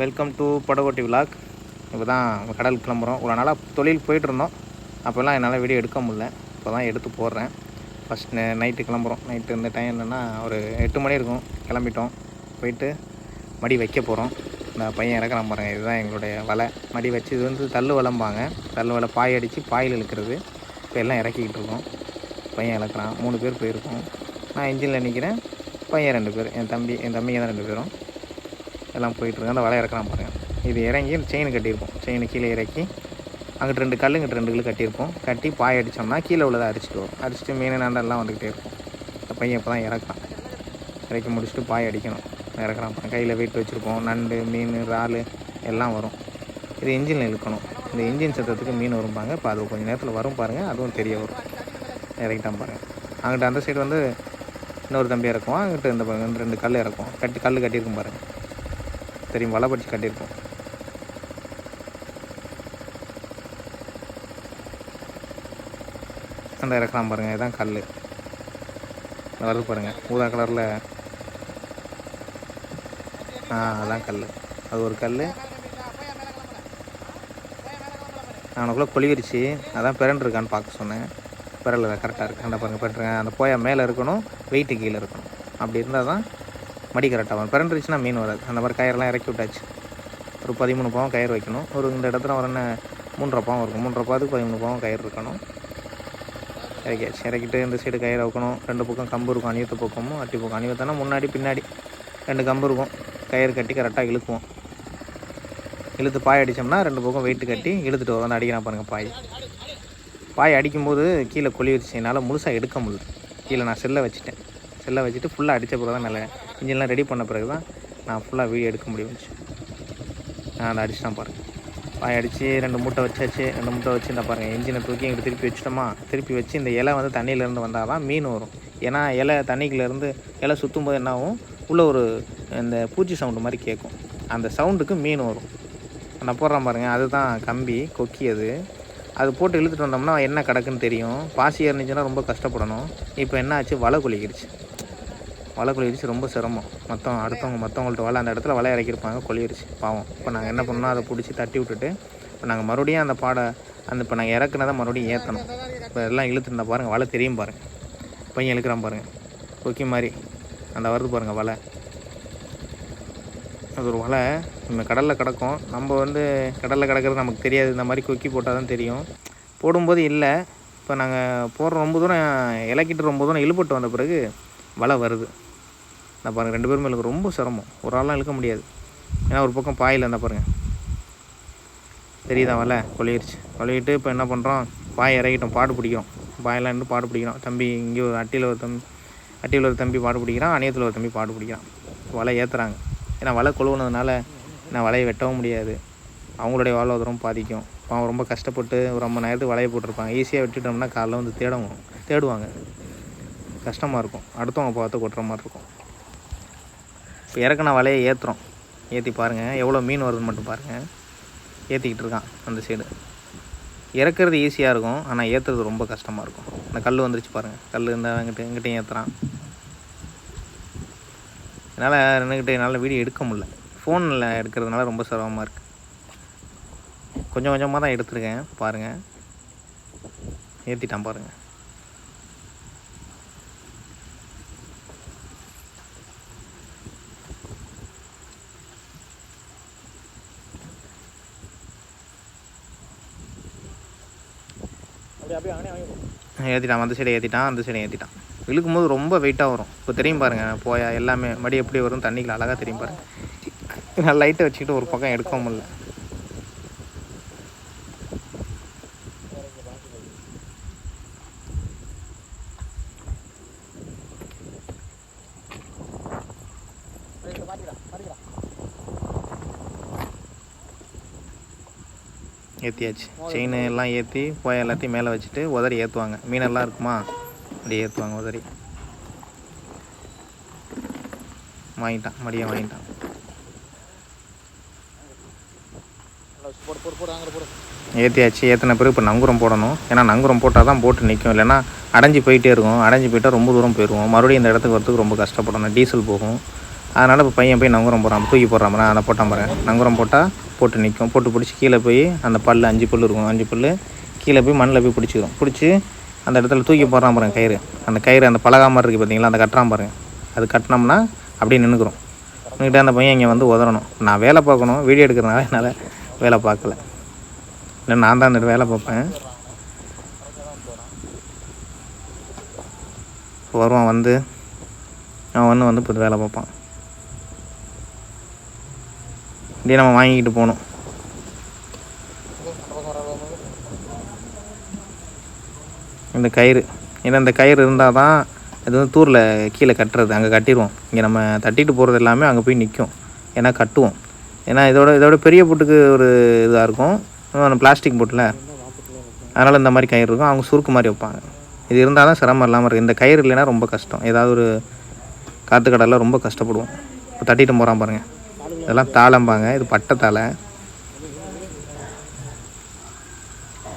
Welcome to படகோட்டி vlog இப்போ தான் கடலுக்கு கிளம்புறோம். ஒரு நாளாக தொழில் போயிட்டுருந்தோம் அப்போல்லாம் என்னால் வீடியோ எடுக்க முடியல. இப்போ தான் எடுத்து போடுறேன். ஃபஸ்ட் நைட்டு கிளம்புறோம். நைட்டு இந்த டைம் என்னென்னா ஒரு எட்டு மணி இருக்கும். கிளம்பிட்டோம். போயிட்டு மடி வைக்க போகிறோம் இந்த பையன் இறக்குறான் பாருங்க. இதுதான் எங்களுடைய வலை. மடி வச்சு இது வந்து தள்ளு வளம்பாங்க தள்ளு வலை பாய் அடித்து பாயில் இழுக்கிறது. இப்போ எல்லாம் இறக்கிக்கிட்டு இருக்கோம். பையன் இழக்கிறான் மூணு பேர் போயிருக்கோம். நான் இன்ஜினில் நிற்கிறேன் பையன் ரெண்டு பேர். என் தம்பி என் தம்பிங்க தான் ரெண்டு பேரும். எல்லாம் போயிட்டுருக்கோம் அந்த வலை இறக்கலாம் பாருங்கள் இது இறங்கி செயின் கட்டியிருப்போம். செயின் கீழே இறக்கி அங்கிட்டு ரெண்டு கல் இங்கிட்ட ரெண்டு கல் கட்டியிருப்போம். கட்டி பாய் அடித்தோம்னா கீழே உள்ளதை அடிச்சுட்டு வரும். அடிச்சுட்டு மீன் நண்டெல்லாம் வந்துக்கிட்டே இருக்கும். இந்த பையன் இப்போ தான் இறக்கலாம் இறக்கி முடிச்சுட்டு பாய் அடிக்கணும். இறக்குறான் கையில் வெயிட் வச்சுருப்போம். நண்டு மீன் இறால் எல்லாம் வரும். இது இன்ஜினில் இழுக்கணும். இந்த இன்ஜின் சத்தத்துக்கு மீன் வரும்பாங்க இப்போ அது கொஞ்சம் நேரத்தில் வரும் பாருங்கள் அதுவும் தெரிய வரும். இறக்கிட்டான் பாருங்கள் அங்கிட்ட அந்த சைடு வந்து இன்னொரு தம்பி இறக்குவோம் அங்கிட்ட இந்த ரெண்டு கல் இறக்கும் கட்டி கல் கட்டியிருக்கும் பாருங்கள் தெரியும் வலை படிச்சு கட்டியிருக்கோம் அந்த இறக்கலாம் பாருங்கள் இதுதான் கல் வருது பாருங்கள் ஊதா கலரில். ஆ அதான் கல் அது ஒரு கல் அவனுக்குள்ளே கொலிவிரிச்சு அதான் பிறண்டு இருக்கான்னு பார்க்க சொன்னேன். பிறல கரெக்டாக இருக்கு. அந்த பாருங்க பிறண்டுருங்க அந்த போயா மேலே இருக்கணும் வெயிட்டு கீழே இருக்கணும். அப்படி இருந்தால் தான் மடி கரெக்டாக வரும் பிறண்டுருச்சுன்னா மீன் வராது. அந்த மாதிரி கயிறெல்லாம் இறக்கி விட்டாச்சு. ஒரு பதிமூணு பாவம் கயிறு வைக்கணும். ஒரு இந்த இடத்துல ஒரு என்ன மூன்றரை பாவம் இருக்கும். மூன்றரை பாவத்துக்கு பதிமூணு பாவம் கயிறு இருக்கணும். இறக்கியாச்சு. இறக்கிட்டு இந்த சைடு கயிறு வைக்கணும் ரெண்டு பக்கம் கம்பு இருக்கும். அணிவத்து பக்கமும் அட்டி பக்கம். அணிவத்தனா முன்னாடி பின்னாடி ரெண்டு கம்பு இருக்கும். கயிறு கட்டி கரெக்டாக இழுக்குவோம். இழுத்து பாய் அடித்தோம்னா ரெண்டு பக்கம் வெயிட்டு கட்டி இழுத்துட்டு வரும். வந்து அடிக்கிறான் பாருங்கள் பாய். பாய் அடிக்கும்போது கீழே கொலிவிருச்சு என்னால் முழுசாக எடுக்க முடியல. கீழே நான் செல்லை வச்சுட்டேன். செல்லை வச்சுட்டு ஃபுல்லாக அடித்த பிறகு தான் நல்ல இன்ஜின்லாம் ரெடி பண்ண பிறகு தான் நான் ஃபுல்லாக வீடியோ எடுக்க முடியும்ச்சு நான் அதை அடிச்சுட்டான் பாருங்கள் பாய் அடித்து ரெண்டு மூட்டை வச்சாச்சு ரெண்டு மூட்டை வச்சு இந்த பாருங்கள் இன்ஜினை தூக்கி இங்கே திருப்பி வச்சிட்டோமா? திருப்பி வச்சு இந்த இலை வந்து தண்ணியிலேருந்து வந்தால் தான் மீன் வரும். ஏன்னா இலை தண்ணிக்குலேருந்து இலை சுற்றும் போது என்ன ஆகும் உள்ளே ஒரு இந்த பூச்சி சவுண்டு மாதிரி கேட்கும். அந்த சவுண்டுக்கு மீன் வரும். நான் போடுறேன் பாருங்கள் அதுதான் கம்பி கொக்கி அது. அது போட்டு இழுத்துட்டு வந்தோம்னா என்ன கிடக்குன்னு தெரியும். பாசி ஏறிச்சுன்னா ரொம்ப கஷ்டப்படணும். இப்போ என்ன ஆச்சு வலை குளிக்கிடுச்சு வலை குளிக்கிடுச்சு ரொம்ப சிரமம். மொத்தம் அடுத்தவங்க மற்றவங்கள்ட்ட வலை அந்த இடத்துல வலை இறக்கியிருப்பாங்க கொளியிருச்சு பாவம். இப்போ நாங்கள் என்ன பண்ணோம் அதை பிடிச்சி தட்டி விட்டுட்டு இப்போ நாங்கள் மறுபடியும் அந்த பாடை அந்த இப்போ நாங்கள் இறக்குனதை மறுபடியும் ஏற்றணும் இப்போ எல்லாம் இழுத்துருந்தா பாருங்கள் வலை தெரியும் பாருங்கள் பையன் இழுக்கிறான் பாருங்கள் கொக்கி மாதிரி. அந்த வருது பாருங்கள் வலை. அது ஒரு வலை. நம்ம கடலில் கிடக்கும். நம்ம வந்து கடலில் கிடக்கிறது நமக்கு தெரியாது. இந்த மாதிரி கொக்கி போட்டால் தான் தெரியும். போடும்போது இல்லை. இப்போ நாங்கள் போடுற ரொம்ப தூரம் இலக்கிட்டு ரொம்ப தூரம் இழுபட்டு வந்த பிறகு வலை வருது. நான் பாருங்கள் ரெண்டு பேருமே இழுக்க ரொம்ப சிரமம். ஒரு ஆளாக இழுக்க முடியாது. ஏன்னா ஒரு பக்கம் பாயில் இருந்தால் பாருங்கள் தெரியுதா வலை? கொலையிடுச்சு கொலையிட்டு இப்போ என்ன பண்ணுறோம் பாய் இறக்கிட்டோம் பாடு பிடிக்கிறோம். பாயெல்லாம் இருந்து பாடு பிடிக்கிறோம். தம்பி இங்கே ஒரு அட்டியில் ஒரு தம்பி அட்டியில் ஒரு தம்பி பாடு பிடிக்கிறான் அணியத்தில் ஒரு தம்பி பாடு பிடிக்கிறான். வலை ஏற்றுறாங்க ஏன்னா வலை கொழுவுனதுனால நான் வலையை வெட்டவும் முடியாது. அவங்களுடைய வாழ்வாதாரம் பாதிக்கும். அவங்க ரொம்ப கஷ்டப்பட்டு ஒரு ரொம்ப நேரத்துக்கு வலையை போட்டிருப்பாங்க. ஈஸியாக வெட்டிட்டோம்னா காலைல வந்து தேடவும் தேடுவாங்க. கஷ்டமாக இருக்கும். அடுத்தவங்க பார்த்து கொட்டுற மாதிரி இருக்கும். இப்போ இறக்குன வலையை ஏற்றுறோம் ஏற்றி பாருங்கள் எவ்வளோ மீன் வருதுன்னு மட்டும் பாருங்கள் ஏற்றிக்கிட்டு இருக்கான் அந்த சைடு இறக்குறது ஈஸியாக இருக்கும். ஆனால் ஏற்றுறது ரொம்ப கஷ்டமாக இருக்கும். அந்த கல் வந்துருச்சு பாருங்கள் கல் இருந்தால் எங்கிட்ட எங்கிட்டையும் ஏற்றுறான் என்னால் ரெண்டுக்கிட்ட என்னால் வீடியோ எடுக்க முடியல. ஃபோனில் எடுக்கிறதுனால ரொம்ப சிரமமாக இருக்குது கொஞ்சம் கொஞ்சமாக தான் எடுத்துருக்கேன். பாருங்கள் ஏற்றிட்டான் பாருங்கள் ஏற்றிட்டான் அந்த சைடு ஏற்றிட்டான் அந்த சைடு ஏற்றிட்டான் இழுக்கும்போது ரொம்ப வெயிட்டாக வரும். இப்போ தெரியும் பாருங்கள் போயா எல்லாமே மடி எப்படி வரும் தண்ணிக்குள்ள அழகாக தெரியும் பாருங்கள் நான் லைட்டை வச்சுக்கிட்டு ஒரு பக்கம் எடுக்கவும் முடியல. ஏற்றியாச்சு செயின் எல்லாம் ஏற்றி போய் எல்லாத்தையும் மேலே வச்சுட்டு உதறி ஏற்றுவாங்க மீனெல்லாம் இருக்குமா? அப்படியே ஏற்றுவாங்க உதறி. வாங்கிட்டான் மடியை வாங்கிட்டான். ஏற்றியாச்சு ஏற்றின பிறகு இப்போ நங்குரம் போடணும். ஏன்னா நங்குரம் போட்டால் தான் போட்டு நிற்கும் இல்லைன்னா அடைஞ்சு போயிட்டே இருக்கும். அடைஞ்சு போயிட்டால் ரொம்ப தூரம் போயிடுவோம் மறுபடியும் இந்த இடத்துக்கு வரத்துக்கு ரொம்ப கஷ்டப்படணும். டீசல் போகும். அதனால் இப்போ பையன் போய் நங்குரம் போடுறான். தூக்கி போடுறான் பாரு, அதை போட்டான் பாரு. நங்குரம் போட்டால் போட்டு நிற்கும் போட்டு பிடிச்சி கீழே போய் அந்த பல் அஞ்சு பல் இருக்கும். அஞ்சு பல் கீழே போய் மண்ணில் போய் பிடிச்சிக்கிறோம் பிடிச்சி அந்த இடத்துல தூக்கி போடுறான் பாருங்க கயிறு. அந்த கயிறு அந்த பழகாமல் மாதிரி இருக்குது பார்த்தீங்களா அந்த கட்டுறான் பாருங்க. அது கட்டினோம்னா அப்படியே நின்றுக்குறோம் நின்றுட்டு அந்த பையன் இங்கே வந்து உதறணும். நான் வேலை பார்க்கணும். வீடியோ எடுக்கிறதுனால என்னால் வேலை பார்க்கல. இல்லை நான் தான் அந்த வேலை பார்ப்பேன். வருவான் வந்து. அவன் ஒன்று வந்து இப்போ வேலை பார்ப்பான். இப்படியே நம்ம வாங்கிக்கிட்டு போகணும். இந்த கயிறு. ஏன்னா இந்த கயிறு இருந்தால் தான் இது வந்து தூரில் கீழே கட்டுறது. அங்கே கட்டிடுவோம் இங்கே நம்ம தட்டிட்டு போகிறது எல்லாமே அங்கே போய் நிற்கும் ஏன்னா கட்டுவோம். ஏன்னா இதோட இதோட பெரிய புட்டுக்கு ஒரு இதாக இருக்கும். பிளாஸ்டிக் போட்டில். அதனால் இந்த மாதிரி கயிறு இருக்கும். அவங்க சுருக்கு மாதிரி வைப்பாங்க. இது இருந்தால் தான் சிரமம் இல்லாமல் இருக்குது இந்த கயிறு இல்லைன்னா ரொம்ப கஷ்டம். ஏதாவது ஒரு காற்று கடலில் ரொம்ப கஷ்டப்படுவோம். இப்போ தட்டிட்டு போகிறான் பாருங்கள் இதெல்லாம் தாளம்பாங்க. இது பட்டை தாளை.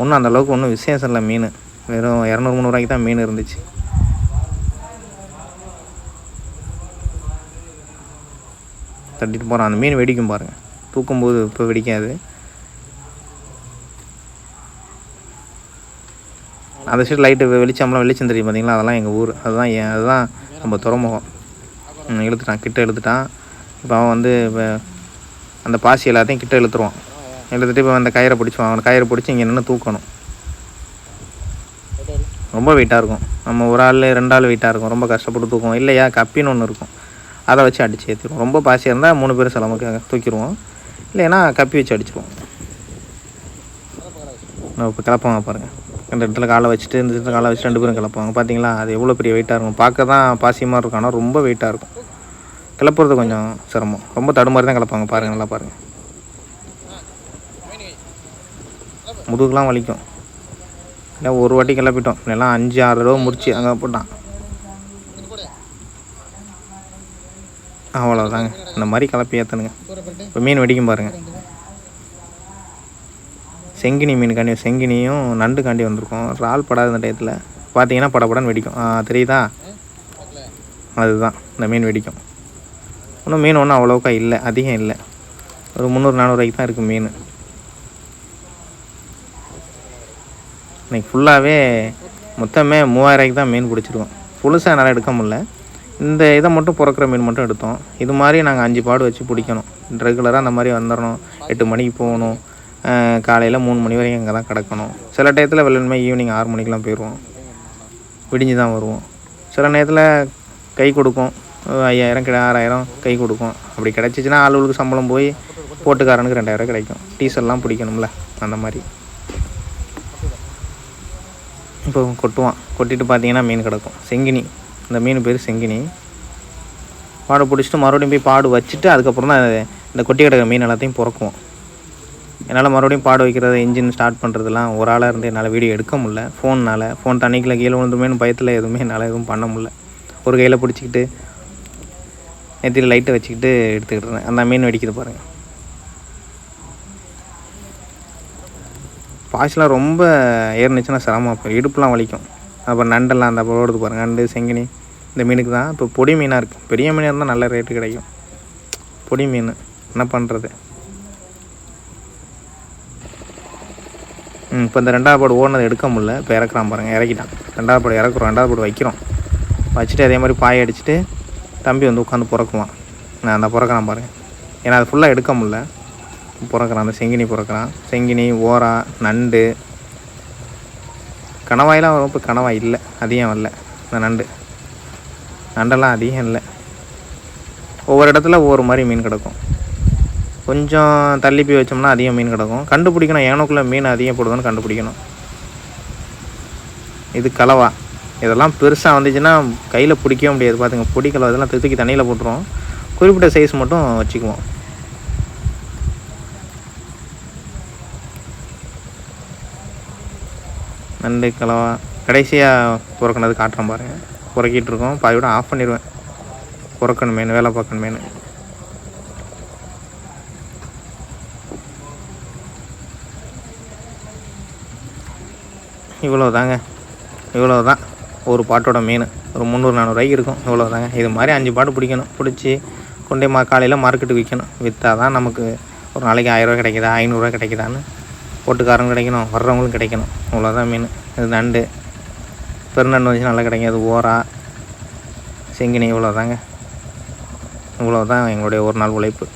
ஒன்றும் அந்த அளவுக்கு ஒன்றும் விசேஷம் இல்லை மீன். வெறும் இரநூறு முந்நூறுவாய்க்கு தான் மீன் இருந்துச்சு. தட்டிட்டு போகிறான் அந்த மீன் வெடிக்கும் பாருங்கள் தூக்கும்போது இப்போ வெடிக்காது. அந்த சைடு லைட்டு வெளிச்சம்லாம் வெளிச்சம் தெரியும் பார்த்தீங்களா அதெல்லாம் எங்கள் ஊர். அதுதான் அதுதான் நம்ம துறைமுகம். இழுத்துட்டான். கிட்ட இழுத்துட்டான். இப்போ அவன் வந்து இப்போ அந்த பாசி எல்லாத்தையும் கிட்ட இழுத்துருவான். இழுத்துட்டு இப்போ அந்த கயிறை பிடிச்சுவான். அவன் கயிறை பிடிச்சி இங்கே நின்று தூக்கணும். ரொம்ப வெயிட்டாக இருக்கும். நம்ம ஒரு ஆள் ரெண்டு ஆள் வெயிட்டாக இருக்கும். ரொம்ப கஷ்டப்பட்டு தூக்குவோம். இல்லையா? கப்பின்னு ஒன்று இருக்கும். அதை வச்சு அடித்து ஏற்றிடுவோம் ரொம்ப பாசியாக இருந்தால் மூணு பேரும் சிலமுக்கு தூக்கிடுவோம். இல்லைன்னா கப்பி வச்சு அடிச்சிருவோம். நான் இப்போ கிளப்பாங்க பாருங்கள் ரெண்டு இடத்துல காலை வச்சுட்டு இந்த இடத்துல காலை வச்சுட்டு ரெண்டு பேரும் கிளப்பாங்க பார்த்தீங்களா அது எவ்வளோ பெரிய வெயிட்டாக இருக்கும். பார்க்க தான் பாசியமாக இருக்கும். ஆனால் ரொம்ப வெயிட்டாக இருக்கும். கிளப்புறது கொஞ்சம் சிரமம். ரொம்ப தடுமாறி தான் கிளப்பாங்க. பாருங்கள் நல்லா பாருங்கள் முதுகுலாம் வலிக்கும். இல்லை ஒரு வாட்டி கிளப்பிட்டோம். எல்லாம் அஞ்சு ஆறு தடவை முடிச்சு அங்கே போட்டான். அவ்வளோதாங்க இந்த மாதிரி கிளப்பி ஏற்றணுங்க இப்போ மீன் வெடிக்கும் பாருங்கள் செங்கினி மீனுக்காண்டி செங்கினியும் நண்டுக்காண்டி வந்திருக்கோம். இறால் படாத இந்த டயத்தில். பார்த்தீங்கன்னா படப்படன்னு வெடிக்கும். ஆ, தெரியுதா? அதுதான். இந்த மீன் வெடிக்கும். இன்னும் மீன் ஒன்றும் அவ்வளோக்கா இல்லை அதிகம் இல்லை. ஒரு முந்நூறு நானூறுவாய்க்கு தான் இருக்குது மீன். இன்றைக்கி ஃபுல்லாகவே மொத்தமே மூவாயிரூவாய்க்கு தான் மீன் பிடிச்சிருவோம் புதுசாக என்னால் எடுக்க முடில இந்த இதை மட்டும் பிறக்கிற மீன் மட்டும் எடுத்தோம். இது மாதிரி நாங்கள் அஞ்சு பாடு வச்சு பிடிக்கணும். ரெகுலராக அந்த மாதிரி வந்துடணும். எட்டு மணிக்கு போகணும். காலையில் மூணு மணி வரைக்கும் இங்கே தான் கிடக்கணும். சில டயத்தில் வெள்ளன்மை ஈவினிங் ஆறு மணிக்கெலாம் போயிடுவோம் விடிஞ்சு தான் வருவோம். சில நேரத்தில் கை கொடுக்கும் ஐயாயிரம் கிட ஆறாயிரம் கை கொடுக்கும். அப்படி கிடச்சிச்சின்னா ஆளுகளுக்கு சம்பளம் போய் போட்டுக்காரனுக்கு ரெண்டாயிரம் கிடைக்கும். டீசல்லாம் பிடிக்கணும்ல அந்த மாதிரி. இப்போ கொட்டுவான். கொட்டிட்டு பார்த்தீங்கன்னா மீன் கிடக்கும். செங்கினி. இந்த மீன் பேர் செங்கினி. பாடு பிடிச்சிட்டு மறுபடியும் போய் பாடு வச்சுட்டு அதுக்கப்புறம் தான் இந்த கொட்டி கிடக்கிற மீன் எல்லாத்தையும் பிறக்குவோம். என்னால் மறுபடியும் பாடு வைக்கிறது இன்ஜின் ஸ்டார்ட் பண்ணுறதுலாம் ஒரு ஆளாக இருந்து என்னால் வீடியோ எடுக்க முடில ஃபோன்னால் ஃபோன் தண்ணிக்கில் கீழே விழுந்துமேனு பயத்தில் எதுவுமே என்னால் எதுவும் பண்ண முடில ஒரு கையில் பிடிச்சிக்கிட்டு நெத்தியில் லைட்டை வச்சுக்கிட்டு எடுத்துக்கிட்டு இருந்தேன். அந்த மீன் வெடிக்குது பாருங்கள் பாய்ச்சலாம் ரொம்ப ஏறுனுச்சுன்னா சிரமம் இப்போ இடுப்புலாம் வலிக்கும். அப்புறம் நண்டெல்லாம் அந்த அப்புறம் ஓடுது பாருங்கள் நண்டு செங்கினி இந்த மீனுக்கு தான். இப்போ பொடி மீனாக இருக்குது பெரிய மீனாக இருந்தால் நல்ல ரேட்டு கிடைக்கும். பொடி மீன். என்ன பண்ணுறது ம் இப்போ இந்த ரெண்டாவது பாடு ஓடினது எடுக்க முடில இப்போ இறக்குறான் பாருங்கள் இறக்கிட்டான். ரெண்டாவது போடு இறக்குறோம். ரெண்டாவது போடு வைக்கிறோம். வச்சுட்டு அதே மாதிரி பாயை அடிச்சுட்டு தம்பி வந்து உட்காந்து பிறக்குவான். நான் அந்த பிறக்கிறான் பாருங்கள் ஏன்னா அது ஃபுல்லாக எடுக்க முடில பிறக்கிறான் அந்த செங்கினி பிறக்கிறான். செங்கினி ஓரா நண்டு. கணவாயெலாம் வரும் இப்போ கணவாய் இல்லை. அதிகம் வரல. இந்த நண்டு. நண்டெல்லாம் அதிகம் இல்லை. ஒவ்வொரு இடத்துல ஒவ்வொரு மாதிரி மீன் கிடக்கும். கொஞ்சம் தள்ளி போய் வச்சோம்னா அதிகம் மீன் கிடக்கும். கண்டுபிடிக்கணும். ஏனோக்குள்ளே மீன் அதிகம் போடுதுன்னு கண்டுபிடிக்கணும். இது கலவா. இதெல்லாம் பெருசாக வந்துச்சுன்னா கையில் பிடிக்கவே முடியாது. பார்த்துங்க பிடிக்கல அதெல்லாம் இதெல்லாம் தூக்கி தண்ணியில் போட்டுருவோம். குறிப்பிட்ட சைஸ் மட்டும் வச்சுக்குவோம். நண்டு கலவா கடைசியாக பிறக்கினது காட்டுறேன் பாருங்கள் புறக்கிட்டு இருக்கோம். பாதியோட ஆஃப் பண்ணிடுவேன். பிறக்கணும் மீன் வேலை பார்க்கணும் மீன் இவ்வளோ தாங்க இவ்வளோ தான் ஒரு பாட்டோட மீன் ஒரு முந்நூறு நானூறுரூவாய்க்கு இருக்கும். இவ்வளோ தாங்க இது மாதிரி அஞ்சு பாட்டு பிடிக்கணும். பிடிச்சி கொண்டே மா காலையில் மார்க்கெட்டுக்கு விற்கணும் விற்றா தான் நமக்கு ஒரு நாளைக்கு ஆயிரரூவா கிடைக்குதா? ஐநூறுரூவா கிடைக்குதான்னு போட்டுக்காரங்க கிடைக்கணும். வர்றவங்களும் கிடைக்கணும். இவ்வளோதான் மீன் இது நண்டு. பெருநண்டு வச்சு நல்லா கிடைக்கும். அது ஓரா செங்கினி இவ்வளோ தாங்க இவ்வளோ தான் எங்களுடைய ஒரு நாள் உழைப்பு.